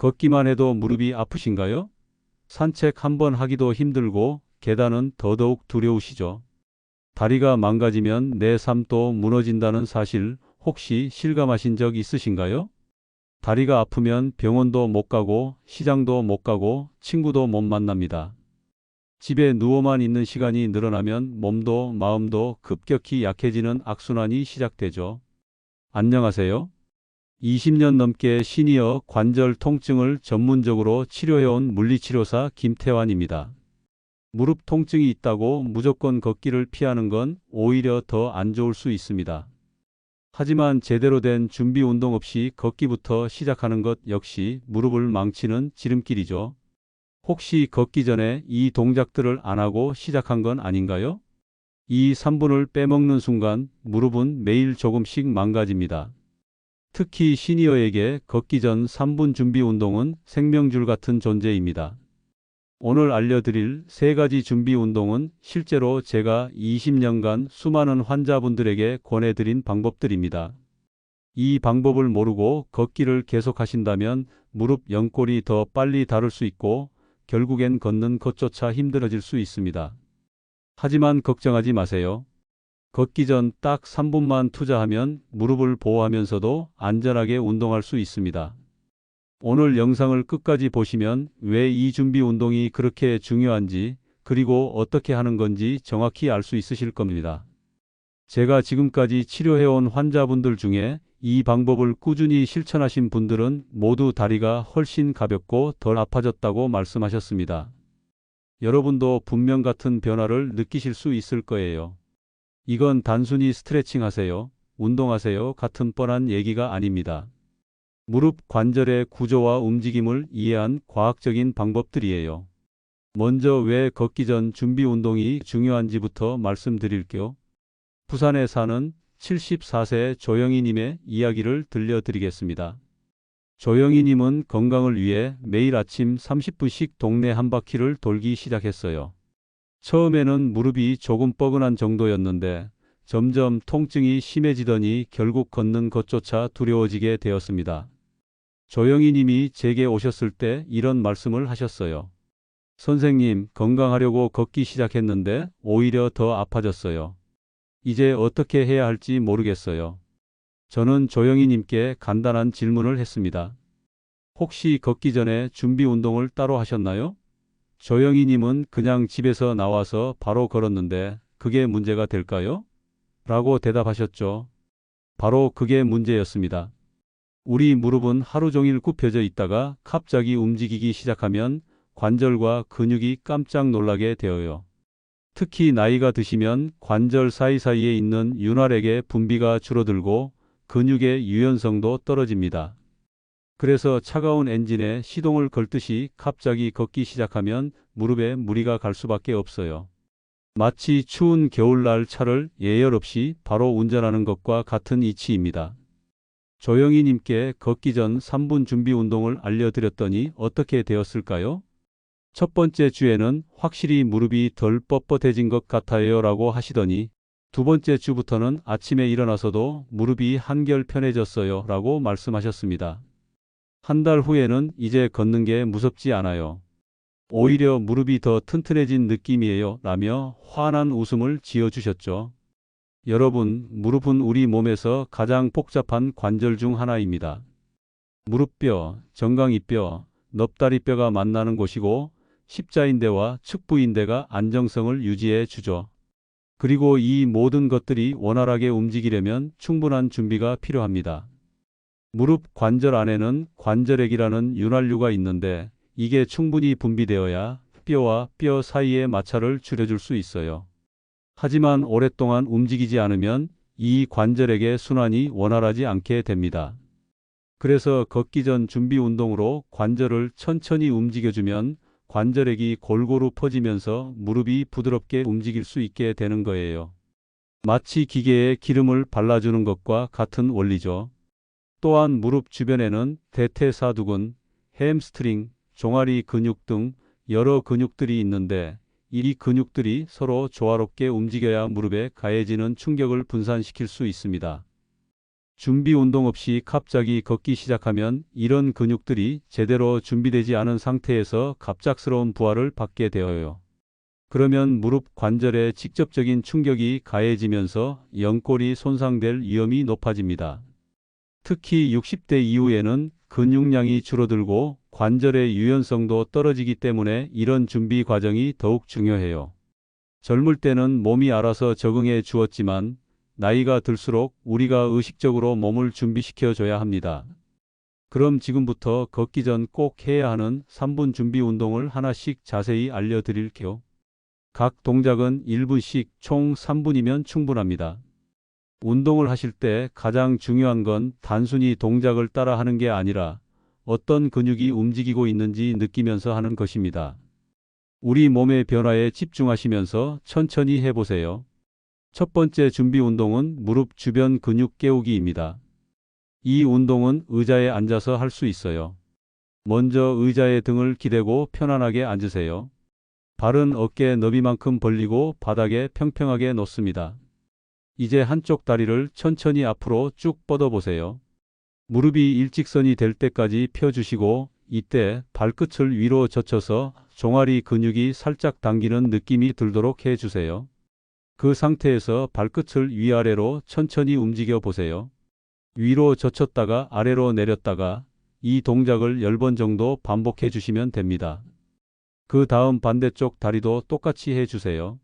걷기만 해도 무릎이 아프신가요? 산책 한번 하기도 힘들고 계단은 더더욱 두려우시죠? 다리가 망가지면 내 삶도 무너진다는 사실 혹시 실감하신 적 있으신가요? 다리가 아프면 병원도 못 가고 시장도 못 가고 친구도 못 만납니다. 집에 누워만 있는 시간이 늘어나면 몸도 마음도 급격히 약해지는 악순환이 시작되죠. 안녕하세요. 20년 넘게 시니어 관절 통증을 전문적으로 치료해온 물리치료사 김태환입니다. 무릎 통증이 있다고 무조건 걷기를 피하는 건 오히려 더 안 좋을 수 있습니다. 하지만 제대로 된 준비 운동 없이 걷기부터 시작하는 것 역시 무릎을 망치는 지름길이죠. 혹시 걷기 전에 이 동작들을 안 하고 시작한 건 아닌가요? 이 3분을 빼먹는 순간 무릎은 매일 조금씩 망가집니다. 특히 시니어에게 걷기 전 3분 준비 운동은 생명줄 같은 존재입니다. 오늘 알려드릴 세 가지 준비 운동은 실제로 제가 20년간 수많은 환자분들에게 권해드린 방법들입니다. 이 방법을 모르고 걷기를 계속하신다면 무릎 연골이 더 빨리 닳을 수 있고 결국엔 걷는 것조차 힘들어질 수 있습니다. 하지만 걱정하지 마세요. 걷기 전 딱 3분만 투자하면 무릎을 보호하면서도 안전하게 운동할 수 있습니다. 오늘 영상을 끝까지 보시면 왜 이 준비 운동이 그렇게 중요한지 그리고 어떻게 하는 건지 정확히 알 수 있으실 겁니다. 제가 지금까지 치료해온 환자분들 중에 이 방법을 꾸준히 실천하신 분들은 모두 다리가 훨씬 가볍고 덜 아파졌다고 말씀하셨습니다. 여러분도 분명 같은 변화를 느끼실 수 있을 거예요. 이건 단순히 스트레칭 하세요, 운동하세요 같은 뻔한 얘기가 아닙니다. 무릎 관절의 구조와 움직임을 이해한 과학적인 방법들이에요. 먼저 왜 걷기 전 준비 운동이 중요한지부터 말씀드릴게요. 부산에 사는 74세 조영희님의 이야기를 들려드리겠습니다. 조영희님은 건강을 위해 매일 아침 30분씩 동네 한 바퀴를 돌기 시작했어요. 처음에는 무릎이 조금 뻐근한 정도였는데 점점 통증이 심해지더니 결국 걷는 것조차 두려워지게 되었습니다. 조영희 님이 제게 오셨을 때 이런 말씀을 하셨어요. 선생님, 건강하려고 걷기 시작했는데 오히려 더 아파졌어요. 이제 어떻게 해야 할지 모르겠어요. 저는 조영희 님께 간단한 질문을 했습니다. 혹시 걷기 전에 준비 운동을 따로 하셨나요? 조영희 님은 그냥 집에서 나와서 바로 걸었는데 그게 문제가 될까요? 라고 대답하셨죠. 바로 그게 문제였습니다. 우리 무릎은 하루 종일 굽혀져 있다가 갑자기 움직이기 시작하면 관절과 근육이 깜짝 놀라게 되어요. 특히 나이가 드시면 관절 사이사이에 있는 윤활액의 분비가 줄어들고 근육의 유연성도 떨어집니다. 그래서 차가운 엔진에 시동을 걸듯이 갑자기 걷기 시작하면 무릎에 무리가 갈 수밖에 없어요. 마치 추운 겨울날 차를 예열 없이 바로 운전하는 것과 같은 이치입니다. 조영희 님께 걷기 전 3분 준비 운동을 알려드렸더니 어떻게 되었을까요? 첫 번째 주에는 확실히 무릎이 덜 뻣뻣해진 것 같아요 라고 하시더니 두 번째 주부터는 아침에 일어나서도 무릎이 한결 편해졌어요 라고 말씀하셨습니다. 한 달 후에는 이제 걷는 게 무섭지 않아요. 오히려 무릎이 더 튼튼해진 느낌이에요 라며 환한 웃음을 지어주셨죠. 여러분, 무릎은 우리 몸에서 가장 복잡한 관절 중 하나입니다. 무릎뼈, 정강이뼈, 넙다리뼈가 만나는 곳이고 십자인대와 측부인대가 안정성을 유지해 주죠. 그리고 이 모든 것들이 원활하게 움직이려면 충분한 준비가 필요합니다. 무릎 관절 안에는 관절액이라는 윤활유가 있는데 이게 충분히 분비되어야 뼈와 뼈 사이의 마찰을 줄여줄 수 있어요. 하지만 오랫동안 움직이지 않으면 이 관절에게 순환이 원활하지 않게 됩니다. 그래서 걷기 전 준비 운동으로 관절을 천천히 움직여주면 관절액이 골고루 퍼지면서 무릎이 부드럽게 움직일 수 있게 되는 거예요. 마치 기계에 기름을 발라주는 것과 같은 원리죠. 또한 무릎 주변에는 대퇴사두근, 햄스트링, 종아리 근육 등 여러 근육들이 있는데 이 근육들이 서로 조화롭게 움직여야 무릎에 가해지는 충격을 분산시킬 수 있습니다. 준비 운동 없이 갑자기 걷기 시작하면 이런 근육들이 제대로 준비되지 않은 상태에서 갑작스러운 부하를 받게 되어요. 그러면 무릎 관절에 직접적인 충격이 가해지면서 연골이 손상될 위험이 높아집니다. 특히 60대 이후에는 근육량이 줄어들고 관절의 유연성도 떨어지기 때문에 이런 준비 과정이 더욱 중요해요. 젊을 때는 몸이 알아서 적응해 주었지만 나이가 들수록 우리가 의식적으로 몸을 준비시켜 줘야 합니다. 그럼 지금부터 걷기 전 꼭 해야 하는 3분 준비 운동을 하나씩 자세히 알려드릴게요. 각 동작은 1분씩 총 3분이면 충분합니다. 운동을 하실 때 가장 중요한 건 단순히 동작을 따라 하는 게 아니라 어떤 근육이 움직이고 있는지 느끼면서 하는 것입니다. 우리 몸의 변화에 집중하시면서 천천히 해보세요. 첫 번째 준비 운동은 무릎 주변 근육 깨우기입니다. 이 운동은 의자에 앉아서 할 수 있어요. 먼저 의자에 등을 기대고 편안하게 앉으세요. 발은 어깨 너비만큼 벌리고 바닥에 평평하게 놓습니다. 이제 한쪽 다리를 천천히 앞으로 쭉 뻗어보세요. 무릎이 일직선이 될 때까지 펴주시고 이때 발끝을 위로 젖혀서 종아리 근육이 살짝 당기는 느낌이 들도록 해주세요. 그 상태에서 발끝을 위아래로 천천히 움직여 보세요. 위로 젖혔다가 아래로 내렸다가 이 동작을 10번 정도 반복해 주시면 됩니다. 그 다음 반대쪽 다리도 똑같이 해주세요.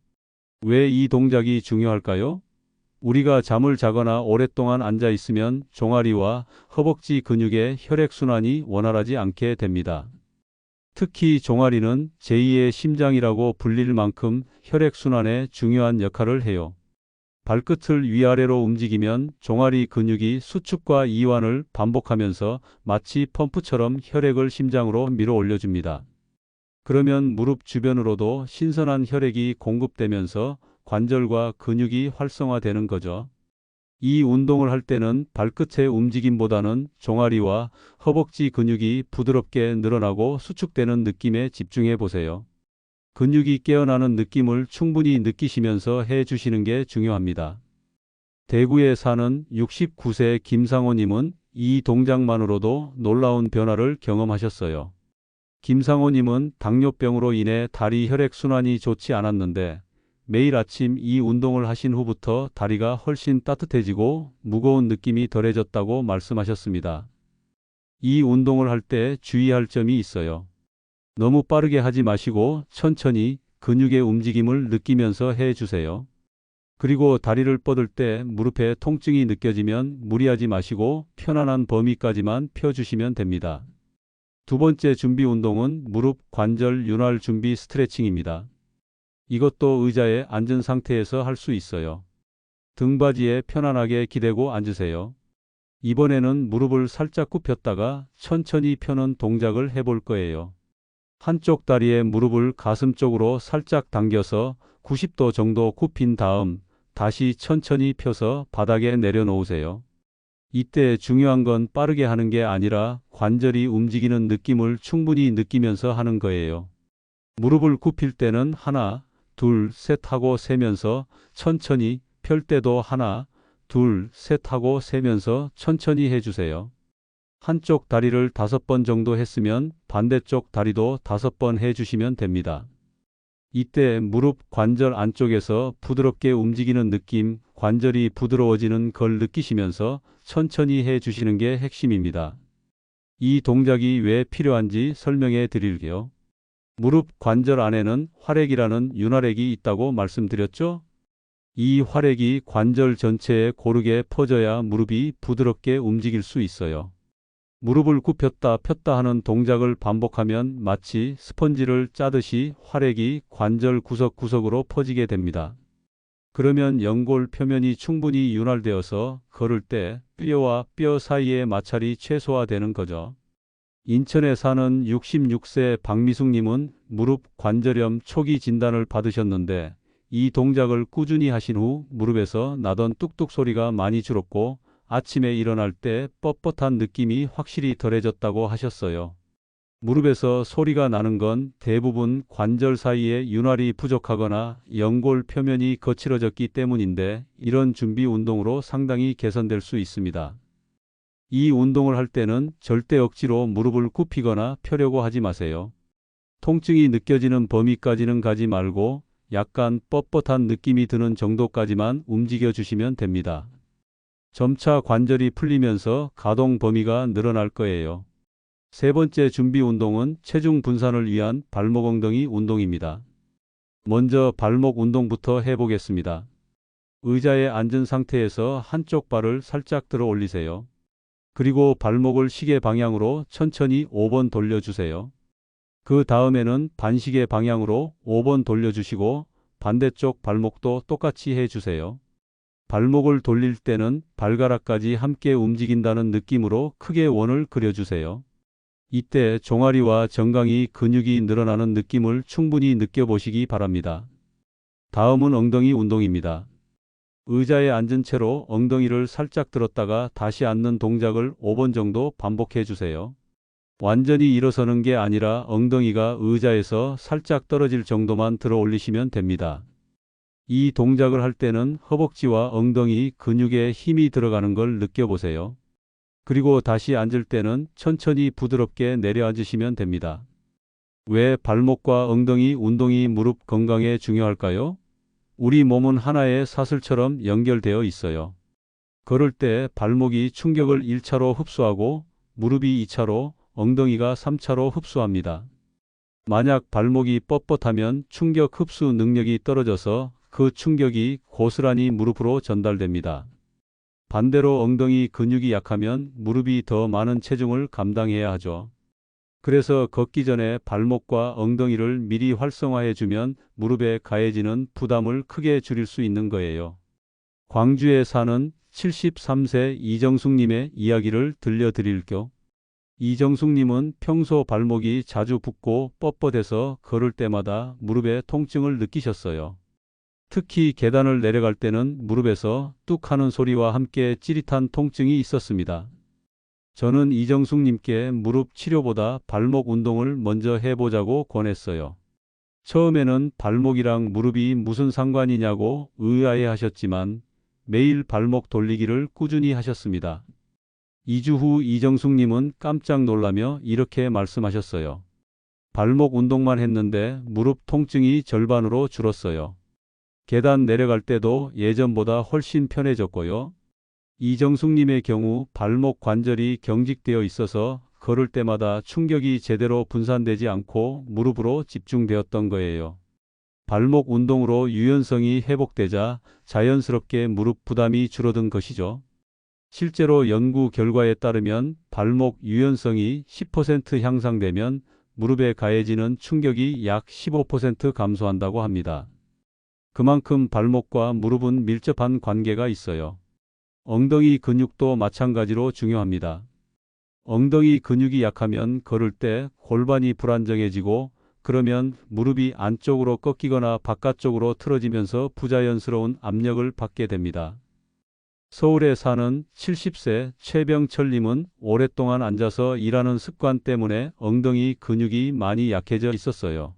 왜 이 동작이 중요할까요? 우리가 잠을 자거나 오랫동안 앉아 있으면 종아리와 허벅지 근육의 혈액순환이 원활하지 않게 됩니다. 특히 종아리는 제2의 심장이라고 불릴 만큼 혈액순환에 중요한 역할을 해요. 발끝을 위아래로 움직이면 종아리 근육이 수축과 이완을 반복하면서 마치 펌프처럼 혈액을 심장으로 밀어 올려줍니다. 그러면 무릎 주변으로도 신선한 혈액이 공급되면서 관절과 근육이 활성화되는 거죠. 이 운동을 할 때는 발끝의 움직임보다는 종아리와 허벅지 근육이 부드럽게 늘어나고 수축되는 느낌에 집중해 보세요. 근육이 깨어나는 느낌을 충분히 느끼시면서 해 주시는 게 중요합니다. 대구에 사는 69세 김상호님은 이 동작만으로도 놀라운 변화를 경험하셨어요. 김상호님은 당뇨병으로 인해 다리 혈액순환이 좋지 않았는데 매일 아침 이 운동을 하신 후부터 다리가 훨씬 따뜻해지고 무거운 느낌이 덜해졌다고 말씀하셨습니다. 이 운동을 할 때 주의할 점이 있어요. 너무 빠르게 하지 마시고 천천히 근육의 움직임을 느끼면서 해 주세요. 그리고 다리를 뻗을 때 무릎에 통증이 느껴지면 무리하지 마시고 편안한 범위까지만 펴주시면 됩니다. 두 번째 준비 운동은 무릎 관절 윤활 준비 스트레칭입니다. 이것도 의자에 앉은 상태에서 할 수 있어요. 등받이에 편안하게 기대고 앉으세요. 이번에는 무릎을 살짝 굽혔다가 천천히 펴는 동작을 해볼 거예요. 한쪽 다리에 무릎을 가슴 쪽으로 살짝 당겨서 90도 정도 굽힌 다음 다시 천천히 펴서 바닥에 내려놓으세요. 이때 중요한 건 빠르게 하는 게 아니라 관절이 움직이는 느낌을 충분히 느끼면서 하는 거예요. 무릎을 굽힐 때는 하나, 둘, 셋 하고 세면서 천천히 펼 때도 하나, 둘, 셋 하고 세면서 천천히 해주세요. 한쪽 다리를 다섯 번 정도 했으면 반대쪽 다리도 다섯 번 해주시면 됩니다. 이때 무릎 관절 안쪽에서 부드럽게 움직이는 느낌, 관절이 부드러워지는 걸 느끼시면서 천천히 해 주시는 게 핵심입니다. 이 동작이 왜 필요한지 설명해 드릴게요. 무릎 관절 안에는 활액이라는 윤활액이 있다고 말씀드렸죠? 이 활액이 관절 전체에 고르게 퍼져야 무릎이 부드럽게 움직일 수 있어요. 무릎을 굽혔다 폈다 하는 동작을 반복하면 마치 스펀지를 짜듯이 활액이 관절 구석구석으로 퍼지게 됩니다. 그러면 연골 표면이 충분히 윤활되어서 걸을 때 뼈와 뼈 사이의 마찰이 최소화되는 거죠. 인천에 사는 66세 박미숙님은 무릎 관절염 초기 진단을 받으셨는데 이 동작을 꾸준히 하신 후 무릎에서 나던 뚝뚝 소리가 많이 줄었고 아침에 일어날 때 뻣뻣한 느낌이 확실히 덜해졌다고 하셨어요. 무릎에서 소리가 나는 건 대부분 관절 사이에 윤활이 부족하거나 연골 표면이 거칠어졌기 때문인데 이런 준비 운동으로 상당히 개선될 수 있습니다. 이 운동을 할 때는 절대 억지로 무릎을 굽히거나 펴려고 하지 마세요. 통증이 느껴지는 범위까지는 가지 말고 약간 뻣뻣한 느낌이 드는 정도까지만 움직여 주시면 됩니다. 점차 관절이 풀리면서 가동 범위가 늘어날 거예요. 세 번째 준비 운동은 체중 분산을 위한 발목 엉덩이 운동입니다. 먼저 발목 운동부터 해보겠습니다. 의자에 앉은 상태에서 한쪽 발을 살짝 들어 올리세요. 그리고 발목을 시계 방향으로 천천히 5번 돌려주세요. 그 다음에는 반시계 방향으로 5번 돌려주시고 반대쪽 발목도 똑같이 해주세요. 발목을 돌릴 때는 발가락까지 함께 움직인다는 느낌으로 크게 원을 그려주세요. 이때 종아리와 정강이 근육이 늘어나는 느낌을 충분히 느껴보시기 바랍니다. 다음은 엉덩이 운동입니다. 의자에 앉은 채로 엉덩이를 살짝 들었다가 다시 앉는 동작을 5번 정도 반복해 주세요. 완전히 일어서는 게 아니라 엉덩이가 의자에서 살짝 떨어질 정도만 들어 올리시면 됩니다. 이 동작을 할 때는 허벅지와 엉덩이 근육에 힘이 들어가는 걸 느껴보세요. 그리고 다시 앉을 때는 천천히 부드럽게 내려앉으시면 됩니다. 왜 발목과 엉덩이 운동이 무릎 건강에 중요할까요? 우리 몸은 하나의 사슬처럼 연결되어 있어요. 걸을 때 발목이 충격을 1차로 흡수하고 무릎이 2차로, 엉덩이가 3차로 흡수합니다. 만약 발목이 뻣뻣하면 충격 흡수 능력이 떨어져서 그 충격이 고스란히 무릎으로 전달됩니다. 반대로 엉덩이 근육이 약하면 무릎이 더 많은 체중을 감당해야 하죠. 그래서 걷기 전에 발목과 엉덩이를 미리 활성화해 주면 무릎에 가해지는 부담을 크게 줄일 수 있는 거예요. 광주에 사는 73세 이정숙님의 이야기를 들려드릴게요. 이정숙님은 평소 발목이 자주 붓고 뻣뻣해서 걸을 때마다 무릎에 통증을 느끼셨어요. 특히 계단을 내려갈 때는 무릎에서 뚝 하는 소리와 함께 찌릿한 통증이 있었습니다. 저는 이정숙님께 무릎 치료보다 발목 운동을 먼저 해보자고 권했어요. 처음에는 발목이랑 무릎이 무슨 상관이냐고 의아해 하셨지만 매일 발목 돌리기를 꾸준히 하셨습니다. 2주 후 이정숙님은 깜짝 놀라며 이렇게 말씀하셨어요. 발목 운동만 했는데 무릎 통증이 절반으로 줄었어요. 계단 내려갈 때도 예전보다 훨씬 편해졌고요. 이정숙님의 경우 발목 관절이 경직되어 있어서 걸을 때마다 충격이 제대로 분산되지 않고 무릎으로 집중되었던 거예요. 발목 운동으로 유연성이 회복되자 자연스럽게 무릎 부담이 줄어든 것이죠. 실제로 연구 결과에 따르면 발목 유연성이 10% 향상되면 무릎에 가해지는 충격이 약 15% 감소한다고 합니다. 그만큼 발목과 무릎은 밀접한 관계가 있어요. 엉덩이 근육도 마찬가지로 중요합니다. 엉덩이 근육이 약하면 걸을 때 골반이 불안정해지고 그러면 무릎이 안쪽으로 꺾이거나 바깥쪽으로 틀어지면서 부자연스러운 압력을 받게 됩니다. 서울에 사는 70세 최병철님은 오랫동안 앉아서 일하는 습관 때문에 엉덩이 근육이 많이 약해져 있었어요.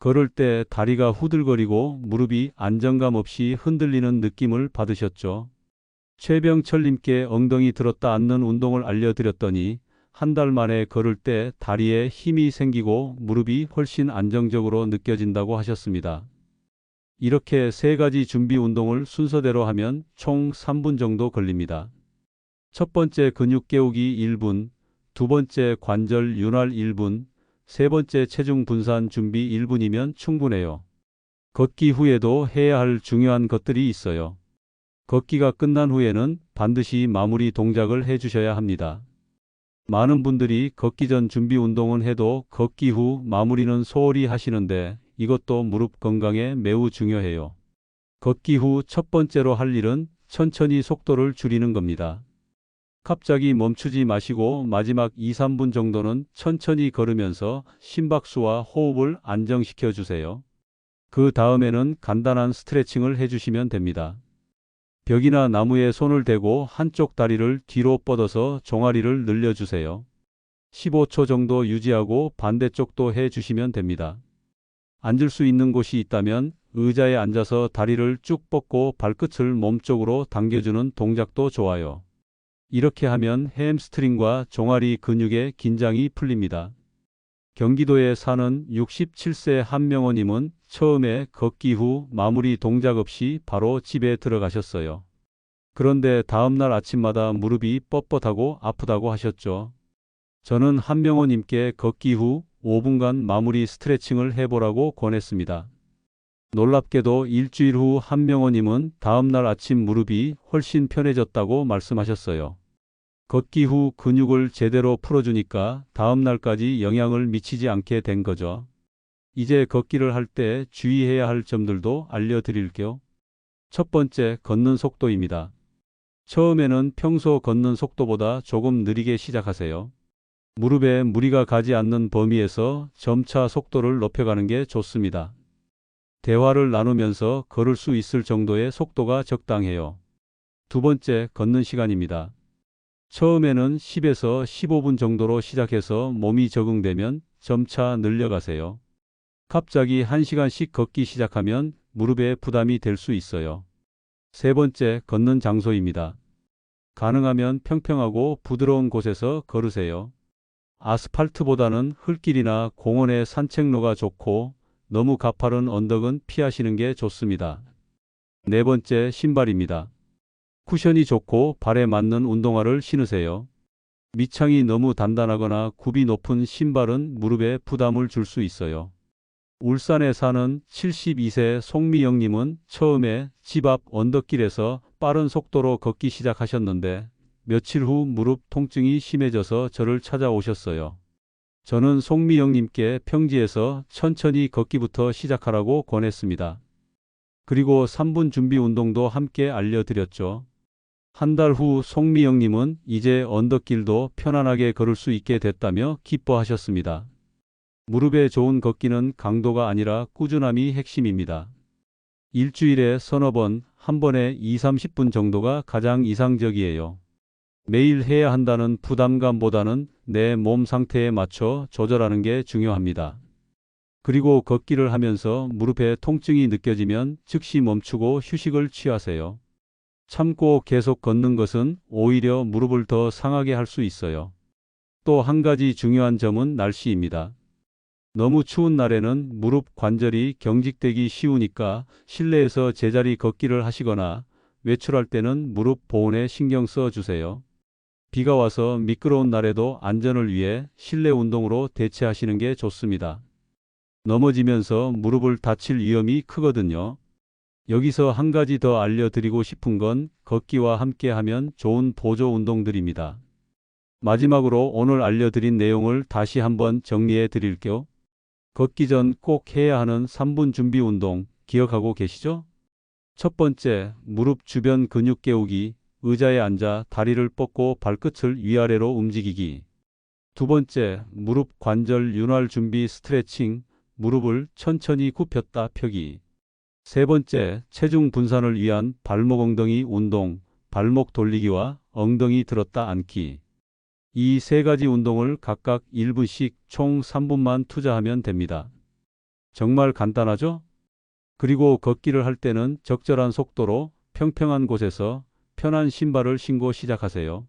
걸을 때 다리가 후들거리고 무릎이 안정감 없이 흔들리는 느낌을 받으셨죠. 최병철님께 엉덩이 들었다 앉는 운동을 알려드렸더니 한 달 만에 걸을 때 다리에 힘이 생기고 무릎이 훨씬 안정적으로 느껴진다고 하셨습니다. 이렇게 세 가지 준비 운동을 순서대로 하면 총 3분 정도 걸립니다. 첫 번째 근육 깨우기 1분, 두 번째 관절 윤활 1분, 세 번째 체중 분산 준비 1분이면 충분해요. 걷기 후에도 해야 할 중요한 것들이 있어요. 걷기가 끝난 후에는 반드시 마무리 동작을 해주셔야 합니다. 많은 분들이 걷기 전 준비 운동은 해도 걷기 후 마무리는 소홀히 하시는데 이것도 무릎 건강에 매우 중요해요. 걷기 후 첫 번째로 할 일은 천천히 속도를 줄이는 겁니다. 갑자기 멈추지 마시고 마지막 2, 3분 정도는 천천히 걸으면서 심박수와 호흡을 안정시켜 주세요. 그 다음에는 간단한 스트레칭을 해주시면 됩니다. 벽이나 나무에 손을 대고 한쪽 다리를 뒤로 뻗어서 종아리를 늘려주세요. 15초 정도 유지하고 반대쪽도 해주시면 됩니다. 앉을 수 있는 곳이 있다면 의자에 앉아서 다리를 쭉 뻗고 발끝을 몸쪽으로 당겨주는 동작도 좋아요. 이렇게 하면 햄스트링과 종아리 근육의 긴장이 풀립니다. 경기도에 사는 67세 한명호님은 처음에 걷기 후 마무리 동작 없이 바로 집에 들어가셨어요. 그런데 다음날 아침마다 무릎이 뻣뻣하고 아프다고 하셨죠. 저는 한명호님께 걷기 후 5분간 마무리 스트레칭을 해보라고 권했습니다. 놀랍게도 일주일 후 한명호님은 다음날 아침 무릎이 훨씬 편해졌다고 말씀하셨어요. 걷기 후 근육을 제대로 풀어주니까 다음날까지 영향을 미치지 않게 된 거죠. 이제 걷기를 할 때 주의해야 할 점들도 알려드릴게요. 첫 번째, 걷는 속도입니다. 처음에는 평소 걷는 속도보다 조금 느리게 시작하세요. 무릎에 무리가 가지 않는 범위에서 점차 속도를 높여가는 게 좋습니다. 대화를 나누면서 걸을 수 있을 정도의 속도가 적당해요. 두 번째, 걷는 시간입니다. 처음에는 10에서 15분 정도로 시작해서 몸이 적응되면 점차 늘려가세요. 갑자기 1시간씩 걷기 시작하면 무릎에 부담이 될 수 있어요. 세 번째, 걷는 장소입니다. 가능하면 평평하고 부드러운 곳에서 걸으세요. 아스팔트보다는 흙길이나 공원의 산책로가 좋고 너무 가파른 언덕은 피하시는 게 좋습니다. 네 번째, 신발입니다. 쿠션이 좋고 발에 맞는 운동화를 신으세요. 밑창이 너무 단단하거나 굽이 높은 신발은 무릎에 부담을 줄 수 있어요. 울산에 사는 72세 송미영님은 처음에 집 앞 언덕길에서 빠른 속도로 걷기 시작하셨는데 며칠 후 무릎 통증이 심해져서 저를 찾아오셨어요. 저는 송미영님께 평지에서 천천히 걷기부터 시작하라고 권했습니다. 그리고 3분 준비 운동도 함께 알려드렸죠. 한 달 후 송미영님은 이제 언덕길도 편안하게 걸을 수 있게 됐다며 기뻐하셨습니다. 무릎에 좋은 걷기는 강도가 아니라 꾸준함이 핵심입니다. 일주일에 서너 번, 한 번에 2, 30분 정도가 가장 이상적이에요. 매일 해야 한다는 부담감보다는 내 몸 상태에 맞춰 조절하는 게 중요합니다. 그리고 걷기를 하면서 무릎에 통증이 느껴지면 즉시 멈추고 휴식을 취하세요. 참고 계속 걷는 것은 오히려 무릎을 더 상하게 할 수 있어요. 또 한 가지 중요한 점은 날씨입니다. 너무 추운 날에는 무릎 관절이 경직되기 쉬우니까 실내에서 제자리 걷기를 하시거나 외출할 때는 무릎 보온에 신경 써 주세요. 비가 와서 미끄러운 날에도 안전을 위해 실내 운동으로 대체하시는 게 좋습니다. 넘어지면서 무릎을 다칠 위험이 크거든요. 여기서 한 가지 더 알려드리고 싶은 건 걷기와 함께 하면 좋은 보조 운동들입니다. 마지막으로 오늘 알려드린 내용을 다시 한번 정리해 드릴게요. 걷기 전 꼭 해야 하는 3분 준비 운동 기억하고 계시죠? 첫 번째, 무릎 주변 근육 깨우기, 의자에 앉아 다리를 뻗고 발끝을 위아래로 움직이기. 두 번째, 무릎 관절 윤활 준비 스트레칭, 무릎을 천천히 굽혔다 펴기. 세 번째, 체중 분산을 위한 발목 엉덩이 운동, 발목 돌리기와 엉덩이 들었다 앉기. 이 세 가지 운동을 각각 1분씩 총 3분만 투자하면 됩니다. 정말 간단하죠? 그리고 걷기를 할 때는 적절한 속도로 평평한 곳에서 편한 신발을 신고 시작하세요.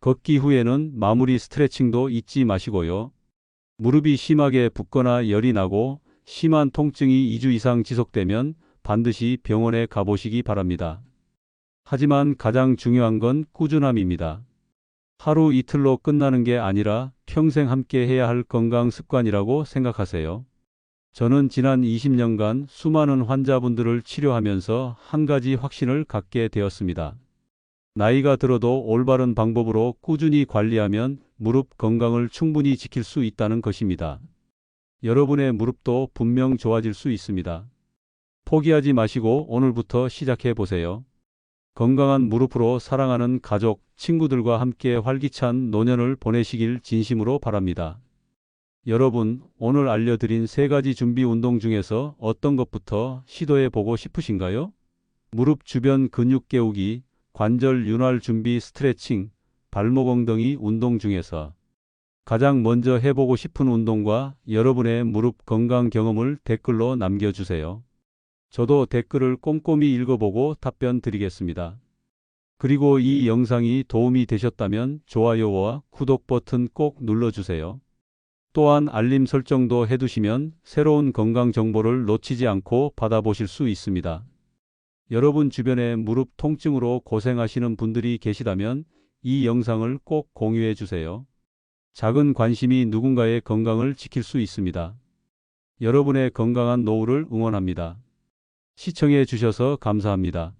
걷기 후에는 마무리 스트레칭도 잊지 마시고요. 무릎이 심하게 붓거나 열이 나고 심한 통증이 2주 이상 지속되면 반드시 병원에 가보시기 바랍니다. 하지만 가장 중요한 건 꾸준함입니다. 하루 이틀로 끝나는 게 아니라 평생 함께 해야 할 건강 습관이라고 생각하세요. 저는 지난 20년간 수많은 환자분들을 치료하면서 한 가지 확신을 갖게 되었습니다. 나이가 들어도 올바른 방법으로 꾸준히 관리하면 무릎 건강을 충분히 지킬 수 있다는 것입니다. 여러분의 무릎도 분명 좋아질 수 있습니다. 포기하지 마시고 오늘부터 시작해 보세요. 건강한 무릎으로 사랑하는 가족, 친구들과 함께 활기찬 노년을 보내시길 진심으로 바랍니다. 여러분, 오늘 알려드린 세 가지 준비 운동 중에서 어떤 것부터 시도해 보고 싶으신가요? 무릎 주변 근육 깨우기, 관절 윤활 준비 스트레칭, 발목 엉덩이 운동 중에서 가장 먼저 해보고 싶은 운동과 여러분의 무릎 건강 경험을 댓글로 남겨주세요. 저도 댓글을 꼼꼼히 읽어보고 답변 드리겠습니다. 그리고 이 영상이 도움이 되셨다면 좋아요와 구독 버튼 꼭 눌러주세요. 또한 알림 설정도 해두시면 새로운 건강 정보를 놓치지 않고 받아보실 수 있습니다. 여러분 주변에 무릎 통증으로 고생하시는 분들이 계시다면 이 영상을 꼭 공유해 주세요. 작은 관심이 누군가의 건강을 지킬 수 있습니다. 여러분의 건강한 노후를 응원합니다. 시청해 주셔서 감사합니다.